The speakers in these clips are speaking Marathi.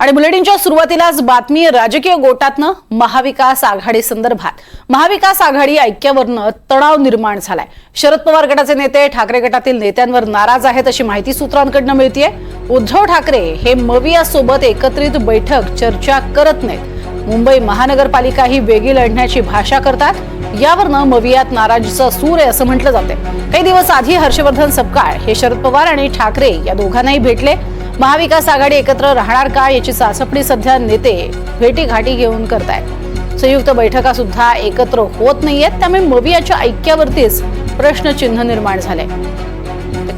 आणि बुलेटिनच्या सुरुवातीलाच बातमी राजकीय गोटातनं महाविकास आघाडी संदर्भात. महाविकास आघाडी ऐक्यावरनं तणाव निर्माण झालाय. शरद पवार गटाचे नेते ठाकरे गटातील नेत्यांवर नाराज आहेत अशी माहिती सूत्रांकडनं मिळतीये. उद्धव ठाकरे हे मविया सोबत एकत्रित बैठक चर्चा करत नाहीत. मुंबई महानगरपालिका ही वेगळी लढण्याची भाषा करतात. यावरनं मवियात नाराजीचा सूर आहे असं म्हटलं जाते काही दिवस आधी हर्षवर्धन सपकाळ हे शरद पवार आणि ठाकरे या दोघांनाही भेटले. महाविकास आघाडी एकत्र राहणार का याची चाचपणी सध्या नेते भेटीघाटी घेऊन करतायत. संयुक्त बैठका सुद्धा एकत्र होत नाहीयेत त्यामुळे मवियाच्या ऐक्यावरतीच प्रश्नचिन्ह निर्माण झाले.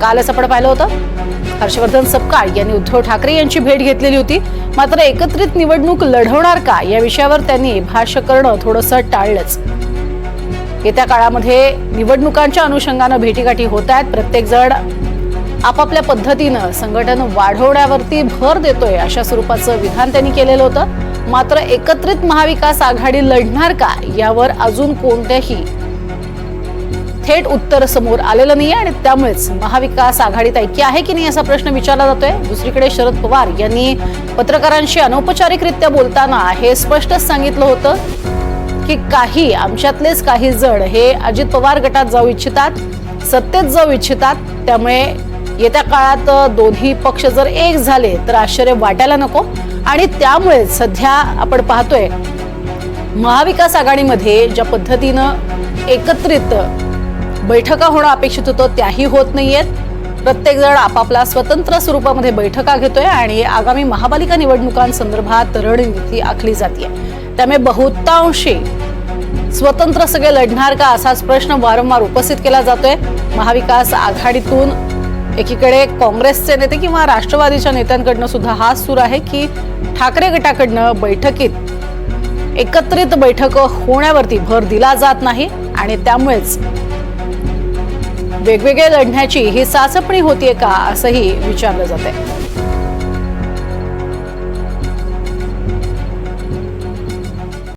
कालच आपण पाहिलं होतं हर्षवर्धन सपकाळ यांनी उद्धव ठाकरे यांची भेट घेतलेली होती. मात्र एकत्रित निवडणूक लढवणार का या विषयावर त्यांनी भाष्य करणं थोडंसं टाळलंच. येत्या काळामध्ये निवडणुकांच्या अनुषंगानं भेटीगाठी होत आहेत प्रत्येक जण आपापल्या पद्धतीनं संघटन वाढवण्यावरती भर देतोय अशा स्वरूपाचं विधान त्यांनी केलेलं होतं. मात्र एकत्रित महाविकास आघाडी लढणार का यावर अजून कोणत्याही थेट उत्तर समोर आलेलं नाही आणि त्यामुळेच महाविकास आघाडीत ऐक्य आहे की नाही असा प्रश्न विचारला जातोय. दुसरीकडे शरद पवार यांनी पत्रकारांशी अनौपचारिकरित्या बोलताना हे स्पष्टच सांगितलं होतं की काही आमच्यातलेच काही जण हे अजित पवार गटात जाऊ इच्छितात सत्तेत जाऊ इच्छितात त्यामुळे येत्या काळात दोन्ही पक्ष जर एक झाले तर आश्चर्य वाटायला नको. आणि त्यामुळे सध्या आपण पाहतोय महाविकास आघाडीमध्ये ज्या पद्धतीनं एकत्रित बैठका होणं अपेक्षित होतं त्याही होत नाहीयेत. प्रत्येकजण आपापला आपापल्या स्वतंत्र स्वरूपामध्ये बैठका घेतोय आणि आगामी महापालिका निवडणुकांसंदर्भात रणनीती आखली जाते त्यामुळे बहुतांशी स्वतंत्र सगळे लढणार का असाच प्रश्न वारंवार उपस्थित केला जातोय. महाविकास आघाडीतून एकीकडे काँग्रेसचे नेते किंवा राष्ट्रवादीच्या नेत्यांकडनं सुद्धा हाच सूर आहे की ठाकरे गटाकडनं बैठकीत एकत्रित बैठक होण्यावरती भर दिला जात नाही आणि त्यामुळेच वेगवेगळे लढण्याची ही चाचपणी होतीये का असंही विचारलं जाते